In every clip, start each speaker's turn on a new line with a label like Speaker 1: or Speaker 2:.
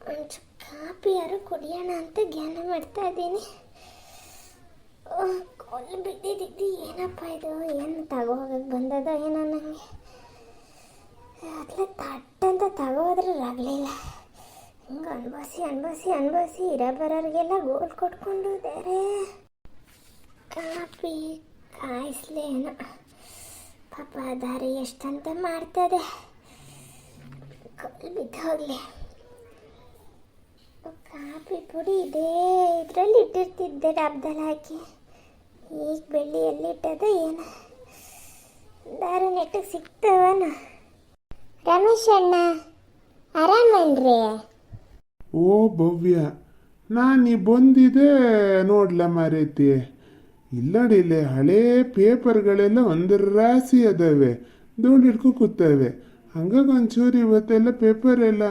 Speaker 1: ಒಂಚೂರು ಕಾಪಿ ಯಾರು ಕುಡಿಯೋಣ ಅಂತ ಧ್ಯಾನ ಮಾಡ್ತಾ ಇದ್ದೀನಿ. ಕೊಲ್ಲು ಬಿದ್ದಿದ್ದು ಏನಪ್ಪ ಇದು? ಏನು ತಗೋಗಕ್ಕೆ ಬಂದದ ಏನೋ ನನಗೆ ಅದ್ಲ ತಟ್ಟಂತ ತಗೋದ್ರೆ ಆಗಲಿಲ್ಲ. ಹಿಂಗೆ ಅನ್ಭವಿಸಿ ಅನ್ಭವಿಸಿ ಅನ್ಭವಿಸಿ ಇರೋ ಬರೋರಿಗೆಲ್ಲ ಗೋಲ್ ಕೊಟ್ಕೊಂಡು ಬೇರೆ ಕಾಪಿ ಕಾಯಿಸ್ಲೇನೋ ಪಾಪ ದಾರಿ ಎಷ್ಟಂತ ಮಾಡ್ತದೆ. ಕೊಲ್ಲು ಬಿದ್ದು ಹೋಗ್ಲಿ ಕಾಫಿ ಪುಡಿ ಇದೆ ಇದರಲ್ಲಿ ಇಟ್ಟಿರ್ತಿದ್ದೆ ಡಬ್ದಲ್ಲಿ ಹಾಕಿ. ಈಗ ಬೆಳ್ಳಿ ಎಲ್ಲಿಟ್ಟದ ಏನು. ದಾರ ನೆಟ್ಟಿಗೆ ಸಿಗ್ತವನ ರಮೇಶ್ ಅಣ್ಣ ಆರಾಮನ್ರಿ
Speaker 2: ಓ, ಭವ್ಯ. ನಾನು ಬಂದಿದೆ ನೋಡ್ಲ ಮಾರೈತಿ. ಇಲ್ಲಡಿಲೆ ಹಳೇ ಪೇಪರ್ಗಳೆಲ್ಲ ಒಂದರ ರಾಶಿ ಅದಾವೆ. ಧೂಳು ಹಿಡ್ಕೊ ಕೂತವೆ. ಹಂಗಾಗಿ ಒಂಚೂರು ಇವತ್ತೆಲ್ಲ ಪೇಪರ್ ಎಲ್ಲ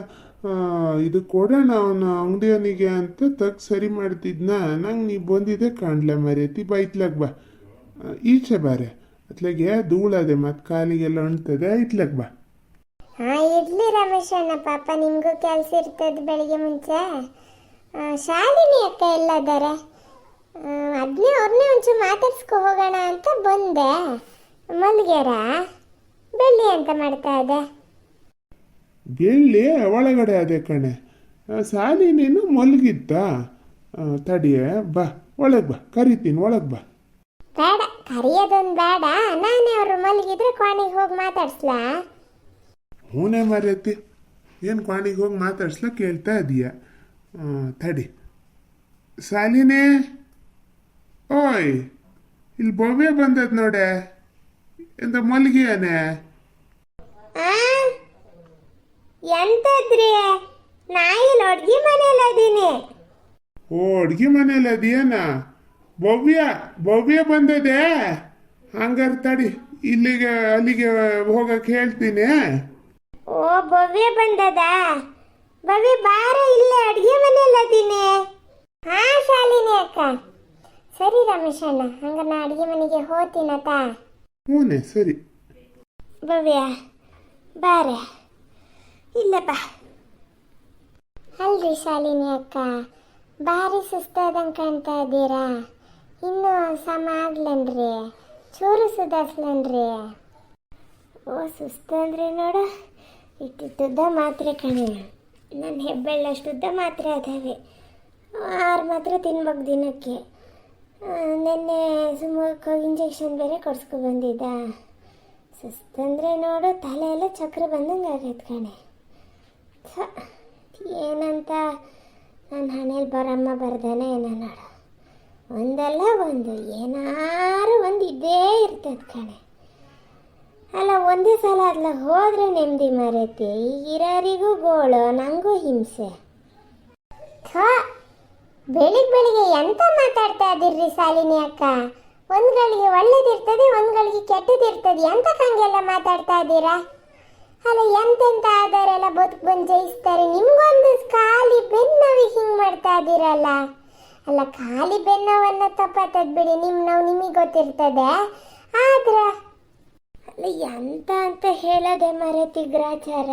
Speaker 2: ಇದು ಕೊಡೋಣ ಅವನು ಅಂಗಡಿಯವನಿಗೆ ಅಂತ ತಗ್ ಸರಿ ಮಾಡ್ತಿದ್ನ. ನಂಗೆ ನೀ ಬಂದಿದ್ದೆ ಕಾಣ್ಲ ಮರೇತಿ ಬೈತ್ಲಾಗ ಬಾ. ಈಚೆ ಬಾರೆ. ಅತ್ಲಾಗೆ ಧೂಳದೆ, ಮತ್ತು ಕಾಲಿಗೆಲ್ಲ ಅಂಟದೆ ಇತ್ಲಾಗ ಬಾ.
Speaker 1: ಹಾ ಇರ್ಲಿ ರಮೇಶ್ ಅಣ್ಣ, ಪಾಪ ನಿಮಗೂ ಕೆಲಸ ಇರ್ತದೆ ಬೆಳಿಗ್ಗೆ ಮುಂಚೆ. ಶಾಲಿನಿ ಅಕ್ಕ ಎಲ್ಲದಾರೆ ಅದನ್ನೇ ಅವ್ರನ್ನೇ ಒಂಚೂರು ಮಾತಾಡ್ಸ್ಕೊ ಹೋಗೋಣ ಅಂತ ಬಂದೆ. ಮಲ್ಗ್ಯಾರ? ಬೆಳ್ಳಿ ಅಂತ ಮಾಡ್ತಾ ಇದೆ
Speaker 2: ಗೆಳ್ಳಿ ಒಳಗಡೆ ಅದೇ ಕಣೆ. ಸಾಲಿ ನೀನು ಮಲಗಿದ್ದ. ತಡಿಯೇ ಬಾ ಒಳಗೆ ಬಾ ಕರಿತೀನಿ ಒಳಗೆ ಬಾ.
Speaker 1: ಬೇಡ ಕರಿಯೋದೊಂದು ಬೇಡ. ನಾನೇ ಅವರು ಮಲಗಿದ್ರೆ ಕೋಣೆಗೆ ಹೋಗಿ ಮಾತಾಡ್ಸ್ಲಾ?
Speaker 2: ಹೂನೇ ಮರೆತಿ. ಏನು ಕ್ವಾಣಿಗೆ ಹೋಗಿ ಮಾತಾಡ್ಸ್ಲ ಕೇಳ್ತಾ ಇದೀಯ. ತಡಿ. ಸಾಲಿನೇ? ಓಯ್ ಇಲ್ಲಿ ಬೊಬ್ಬೆ ಬಂದದ್ ನೋಡೆ. ಎಂತ ಮಲ್ಗಿಯಾನೆ?
Speaker 1: ಎಂತದ್ರಿ? ಇಲ್ಲಿ ಅಡ್ಗೆ ಮನೇಲಿ ಅದೀನಿ.
Speaker 2: ಓ ಅಡ್ಗೆ ಮನೇಲಿ ಅದೇನ ಭವ್ಯ ಭವ್ಯ ಬಂದದೆ. ಹಂಗಾರೆ ತಡಿ ಇಲ್ಲಿಗೆ ಅಲ್ಲಿಗೆ ಹೋಗಕ್ಕೆ ಹೇಳ್ತೀನಿ.
Speaker 1: ಓ ಭವ್ಯ ಬಂದದ? ಭವ್ಯ ಬಾರ ಇಲ್ಲ ಅಡ್ಗೆ ಮನೇಲಿ ಅದೀನಿ. ಹಾ ಶಾಲಿನಿ ಅಕ್ಕ. ಸರಿ ರಮೇಶ್ ಅಣ್ಣ ಹಂಗ ನಾ ಅಡ್ಗೆ ಮನೆಗೆ ಹೋತೀನತ
Speaker 2: ಹೂನೆ ಸರಿ.
Speaker 1: ಭವ್ಯ ಬಾರೆ. ಇಲ್ಲ ಬಾ. ಅಲ್ರಿ ಶಾಲಿನಿ ಅಕ್ಕ, ಭಾರಿ ಸುಸ್ತಾದಂಗೆ ಕಾಣ್ತಾ ಇದ್ದೀರಾ? ಇನ್ನೂ ಸಮ ಆಗ್ಲನ್ರಿ? ಚೂರು ಸುಧಾರಿಸ್ಲನ್ರಿ? ಓ, ಸುಸ್ತು ಅಂದ್ರೆ ನೋಡು ಇಟ್ಟಿದ್ದುದ್ದ ಮಾತ್ರೆ ಕಣೆ. ನನ್ನ ಹೆಬ್ಬೆಳ್ಳಷ್ಟುದ್ದ ಮಾತ್ರೆ ಅದಾವೆ. ಆರು ಮಾತ್ರೆ ತಿನ್ಬೇಕು ದಿನಕ್ಕೆ. ನೆನ್ನೆ ಸುಮ್ಮಕ್ಕೆ ಹೋಗಿ ಇಂಜೆಕ್ಷನ್ ಬೇರೆ ಕೊಡ್ಸ್ಕೊ ಬಂದಿದ್ದ. ಸುಸ್ತಂದ್ರೆ ನೋಡು, ತಲೆ ಎಲ್ಲ ಚಕ್ರ ಬಂದಂಗೆ ಆಗೈತೆ ಕಣೆ. ಏನಂತ? ನನ್ನ ಹಣೆಯಲ್ಲಿ ಬರಮ್ಮ ಬರ್ದಾನೆ ಏನೋ ನೋಡು ಒಂದಲ್ಲ ಒಂದು, ಏನಾರು ಒಂದು ಇದ್ದೇ ಇರ್ತದೆ ಕಣೆ. ಅಲ್ಲ, ಒಂದೇ ಸಲ ಅಲ್ಲ ಹೋದ್ರೆ ನೆಮ್ಮದಿ ಮರೆತಿ, ಈಗಿರೋರಿಗೂ ಗೋಳು ನನಗೂ ಹಿಂಸೆ. ಬೆಳಿಗ್ಗೆ ಬೆಳಿಗ್ಗೆ ಎಂತ ಮಾತಾಡ್ತಾ ಇದ್ದೀರಿ ಸಾಲಿನಿ ಅಕ್ಕ? ಒಂದ್ಗಳಿಗೆ ಒಳ್ಳೇದಿರ್ತದೆ, ಒಂದ್ಗಳಿಗೆ ಕೆಟ್ಟದಿರ್ತದೆ, ಎಂತ ಹಂಗೆಲ್ಲ ಮಾತಾಡ್ತಾ ಇದ್ದೀರಾ? ಅಲ್ಲ ಎಂತೆಂತ ಆದರೆಲ್ಲ ಬದುಕು ಬಂದು ಜಯಿಸ್ತಾರೆ. ನಿಮ್ಗೊಂದು ಖಾಲಿ ಬೆನ್ನೋವಿಗೆ ಹಿಂಗ್ ಮಾಡ್ತಾ ಇದ್ದೀರಲ್ಲ ಅಲ್ಲ, ಖಾಲಿ ಬೆನ್ನವನ್ನ ತಪ್ಪತ್ತದ್ ಬಿಡಿ. ನಿಮ್ ನೋವು ನಿಮಗೆ ಗೊತ್ತಿರ್ತದೆ. ಆದ್ರ, ಅಲ್ಲ, ಎಂತ ಅಂತ ಹೇಳದೆ ಮರೆತಿ ಗ್ರಾಚಾರ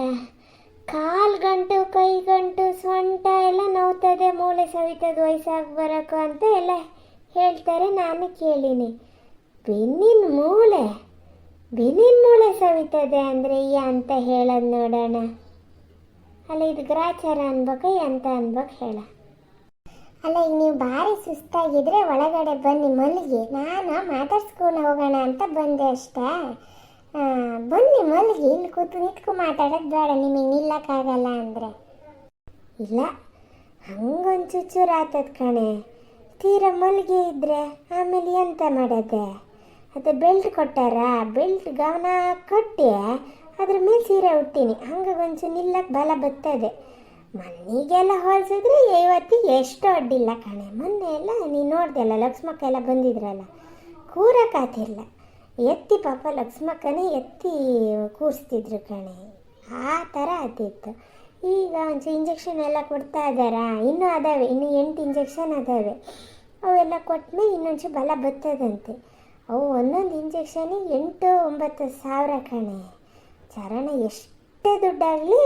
Speaker 1: ಕಾಲ್ ಗಂಟು, ಕೈ ಗಂಟು, ಸೊಂಟ ಎಲ್ಲ ನೋವ್ತದೆ. ಮೂಳೆ ಸವಿತದ ವಯಸ್ಸಾಗಿ ಬರಕು ಅಂತ ಎಲ್ಲ ಹೇಳ್ತಾರೆ. ನಾನು ಕೇಳಿನಿ. ಬೆನ್ನಿನ ಮೂಳೆ. ಬೆನ್ನಿನ ಮೂಳೆ ಸವಿತದೆ ಅಂದರೆ ಈ ಅಂತ ಹೇಳೋದು ನೋಡೋಣ. ಅಲ್ಲ, ಇದು ಗ್ರಾಚಾರ ಅನ್ಬೇಕು ಅಂತ ಅನ್ಬೇಕು ಹೇಳ. ಅಲ್ಲ, ಈಗ ನೀವು ಭಾರಿ ಸುಸ್ತಾಗಿದ್ರೆ ಒಳಗಡೆ ಬನ್ನಿ ಮಲ್ಲಿಗೆ ನಾನು ಮಾತಾಡ್ಸ್ಕೊಂಡು ಹೋಗೋಣ ಅಂತ ಬಂದೆ ಅಷ್ಟೇ. ಬನ್ನಿ ಮಲ್ಲಿಗೆ ಇಲ್ಲಿ ಕೂತು ನಿಂತ್ಕೊ ಮಾತಾಡೋದು ಬೇಡ, ನಿಮಗೆ ನಿಲ್ಲಕ್ಕಾಗಲ್ಲ ಅಂದರೆ. ಇಲ್ಲ ಹಂಗೊಂದು ಚುಚ್ಚೂರು ಆತದ ಕಣೆ. ತೀರ ಮಲ್ಲಿಗೆ ಇದ್ರೆ ಆಮೇಲೆ ಎಂತ ಮಾಡೋದೆ? ಅದು ಬೆಲ್ಟ್ ಕೊಟ್ಟಾರ? ಬೆಲ್ಟ್ ಗಮನ ಕೊಟ್ಟೆ. ಅದ್ರ ಮೇಲೆ ಸೀರೆ ಉಟ್ಟೀನಿ. ಹಂಗೆ ಒಂಚೂರು ನಿಲ್ಲಕ್ಕೆ ಬಲ ಬತ್ತದೆ ಮನೆಗೆಲ್ಲ ಹೋಲಿಸಿದ್ರೆ ಇವತ್ತಿಗೆ ಎಷ್ಟು ಅಡ್ಡಿಲ್ಲ ಕಣೆ. ಮೊನ್ನೆ ಎಲ್ಲ ನೀನು ನೋಡ್ದಲ್ಲ ಲಕ್ಷ್ಮಕ್ಕ ಎಲ್ಲ ಬಂದಿದ್ರಲ್ಲ? ಕೂರಕ್ಕಾತಿಲ್ಲ ಎತ್ತಿ ಪಾಪ ಲಕ್ಷ್ಮಕ್ಕನೇ ಎತ್ತಿ ಕೂರಿಸ್ತಿದ್ರು ಕಣೆ. ಆ ಥರ ಆತಿತ್ತು ಈಗ ಒಂಚೂರು ಇಂಜೆಕ್ಷನ್ ಎಲ್ಲ ಕೊಡ್ತಾ ಇದ್ದಾರಾ? ಇನ್ನೂ ಅದಾವೆ. ಇನ್ನೂ ಎಂಟು ಇಂಜೆಕ್ಷನ್ ಅದಾವೆ. ಅವೆಲ್ಲ ಕೊಟ್ಮೇಲೆ ಇನ್ನೊಂಚು ಬಲ ಬರ್ತದಂತೆ. ಅವು ಒಂದೊಂದು ಇಂಜೆಕ್ಷನ್ ಎಂಟು, ಒಂಬತ್ತು ಸಾವಿರ ಕಣೆ. ಚರಣ ಎಷ್ಟು
Speaker 3: ದುಡ್ಡಾಗಲಿ,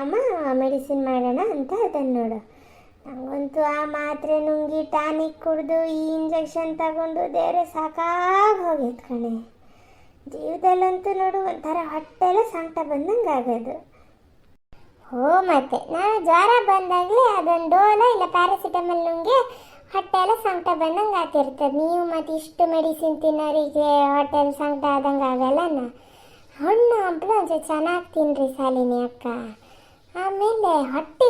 Speaker 3: ಅಮ್ಮ ಮೆಡಿಸಿನ್ ಮಾಡೋಣ ಅಂತ ಅದನ್ನು ನೋಡು. ನಂಗಂತೂ ಆ ಮಾತ್ರೆ ನುಂಗಿ ಟಾನಿಕ್ ಕುಡಿದು, ಈ ಇಂಜೆಕ್ಷನ್ ತಗೊಂಡು ದೇವ್ರೆ ಸಾಕಾಗಿ ಹೋಗೈತೆ ಕಣೆ. ಜೀವದಲ್ಲಂತೂ ನೋಡು, ಒಂಥರ ಹೊಟ್ಟೆಲ್ಲ ಸಂಕಟ ಬಂದಂಗೆ ಆಗೋದು. ಹೋ ಮತ್ತೆ ನಾನು ಜ್ವರ ಬಂದಾಗಲೇ ಅದೊಂದು ಡೋಲ ಇಲ್ಲ ಪ್ಯಾರಾಸಿಟಮಲ್ ನುಂಗಿ ಹೊಟ್ಟೆ ಎಲ್ಲ ಸಂಕಟ ಬಂದಂಗೆ ಆಗ್ತಿರ್ತದೆ ನೀವು ಮತ್ತೆ ಇಷ್ಟು ಮೆಡಿಸಿನ್ ತಿನ್ನೋರಿಗೆ ಹೊಟ್ಟೆಲ್ಲ ಸಂಕಟ ಆದಂಗೆ ಆಗಲ್ಲನ? ಹಣ್ಣು ಹಂಪಲು ಒಂಚೂರು ಚೆನ್ನಾಗಿ ತಿನ್ನಿರಿ ಸಾಲಿನಿ ಅಕ್ಕ. ಆಮೇಲೆ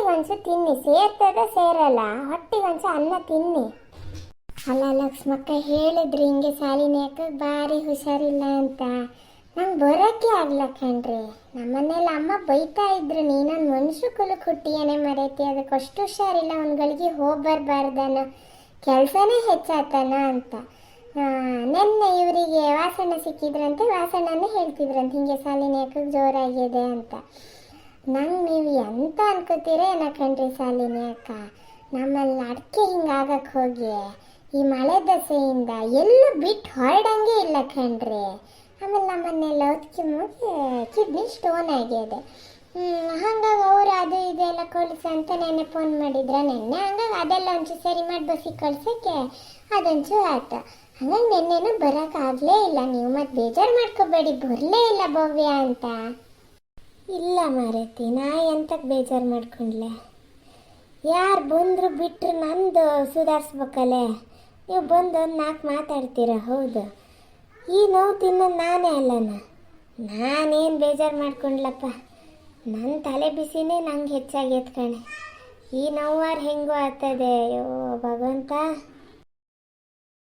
Speaker 3: ಒಂಚೂರು ತಿನ್ನಿ. ಸೇರ್ತದ ಸೇರಲ್ಲ. ಹೊಟ್ಟಿಗೆ ಒಂಚೂರು ಅನ್ನ ತಿನ್ನಿ. ಅಲ್ಲ ಲಕ್ಷ್ಮಕ್ಕ, ಹೇಳಿದ್ರಿ ಹಿಂಗೆ ಸಾಲಿನಿ ಅಕ್ಕ, ಭಾರಿ ಹುಷಾರಿಲ್ಲ ಅಂತ. ನಂಗೆ ಬರೋಕ್ಕೆ ಆಗ್ಲ ಕಣ್ರಿ. ನಮ್ಮನೇಲಿ ಅಮ್ಮ ಬೈತಾ ಇದ್ರು ನೀನೊಂದು ಮನುಷ್ಯ ಕುಲಕ್ಕೆ ಹುಟ್ಟಿಯೇನೆ ಮರೈತಿ ಅದಕ್ಕೆ ಅಷ್ಟು ಹುಷಾರಿಲ್ಲ, ಅವ್ನುಗಳಿಗೆ ಹೋಗಿ ಬರಬಾರ್ದನ. ಕೆಲಸನೇ ಹೆಚ್ಚಾತನ ಅಂತ. ನೆನ್ನೆ ಇವರಿಗೆ ವಾಸನ ಸಿಕ್ಕಿದ್ರಂತೆ ವಾಸನನೇ ಹೇಳ್ತಿದ್ರಂತೆ, ಹಿಂಗೆ ಸಾಲಿನ ಯಾಕೆ ಜೋರಾಗಿದೆ ಅಂತ. ನಂಗೆ ನೀವು ಎಂತ ಅನ್ಕೋತೀರ ಏನ ಕಣ್ರಿ ಸಾಲಿನ ಅಕ್ಕ ನಮ್ಮಲ್ಲಿ ಅಡಿಕೆ ಹಿಂಗಾಗಕ್ಕೆ ಹೋಗಿ, ಈ ಮಳೆ ದಸೆಯಿಂದ ಎಲ್ಲೂ ಬಿಟ್ಟು ಹೊರಡಂಗೆ ಇಲ್ಲ ಕಣ್ರಿ. ಆಮೇಲೆ ನಮ್ಮನ್ನೆಲ್ಲ ಹೊತ್ಕಿ ಮುಗಿ ಕಿಡ್ನಿ ಸ್ಟೋನ್ ಆಗಿದೆ. ಹಂಗಾಗಿ ಅವರು ಅದು ಇದೆಲ್ಲ ಕಳಿಸಿ ಅಂತ ನೆನ್ನೆ ಫೋನ್ ಮಾಡಿದ್ರ ನೆನ್ನೆ. ಹಂಗಾಗಿ ಅದೆಲ್ಲ ಒಂಚೂರು ಸರಿ ಮಾಡಿ ಬಸ್ಸಿಗೆ ಕಳ್ಸೋಕ್ಕೆ ಅದೊಂಚೂರು ಆಯ್ತು ಹಂಗಾಗಿ ನೆನ್ನೆನೂ ಬರೋಕ್ಕಾಗಲೇ ಇಲ್ಲ. ನೀವು ಮತ್ತೆ ಬೇಜಾರು ಮಾಡ್ಕೋಬೇಡಿ. ಬರಲೇ ಇಲ್ಲ ಭವ್ಯ ಅಂತ. ಇಲ್ಲ ಮಾರೈತಿ, ನಾ ಎಂತಕ್ಕೆ ಬೇಜಾರು ಮಾಡ್ಕೊಂಡ್ಲೆ? ಯಾರು ಬಂದರು ಬಿಟ್ಟರು ನಂದು ಸುಧಾರಿಸ್ಬೇಕಲ್ಲೇ? ನೀವು ಬಂದು ಒಂದು ನಾಲ್ಕು ಮಾತಾಡ್ತೀರಾ? ಹೌದು. ಈ ನೋವು ತಿನ್ನೋದು ನಾನೇ ಅಲ್ಲನ ನಾನೇನು ಬೇಜಾರು ಮಾಡ್ಕೊಂಡ್ಲಪ್ಪ. ನನ್ನ ತಲೆ ಬಿಸಿನೇ ನಂಗೆ ಹೆಚ್ಚಾಗಿ ಎತ್ಕಣೆ ಈ ನೋವಾರು ಹೆಂಗೋ ಆಗ್ತದೆ. ಅಯ್ಯೋ ಭಗವಂತ.